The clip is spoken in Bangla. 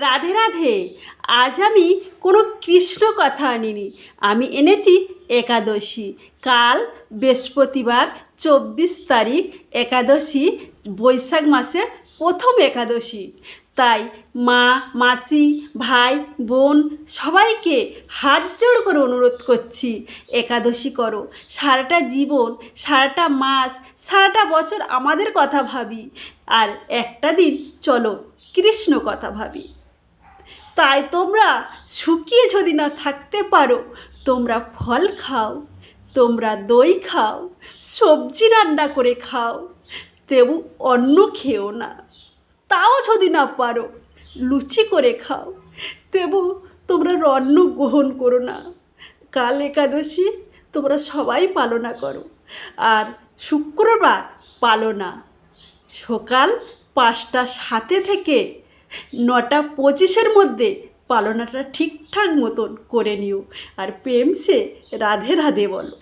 রাধে রাধে। আজ আমি কোনো কৃষ্ণ কথা আনিনি। আমি এনেছি একাদশী। কাল বৃহস্পতিবার, চব্বিশ তারিখ, একাদশী, বৈশাখ মাসে প্রথম একাদশী। তাই মা, মাসি, ভাই, বোন সবাইকে হাত জোড় করে অনুরোধ করছি, একাদশী করো। সারাটা জীবন, সারাটা মাস, সারাটা বছর আমাদের কথা ভাবি। আর একটা দিন চলো কৃষ্ণ কথা ভাবি। তাই তোমরা শুকিয়ে যদি না থাকতে পারো, তোমরা ফল খাও, তোমরা দই খাও, সবজি রান্না করে খাও তেবু অন্ন খেও না। তাও যদি না পারো, লুচি করে খাও তেবু তোমরা অন্ন গ্রহণ করো না। কাল একাদশী তোমরা সবাই পালনা করো, আর শুক্রবার পালনা। সকাল পাঁচটা সাতে থেকে নটা পঁচিশের মধ্যে পালনাটা ঠিকঠাক মতন করে নিও। আর প্রেমসে রাধে রাধে বলো।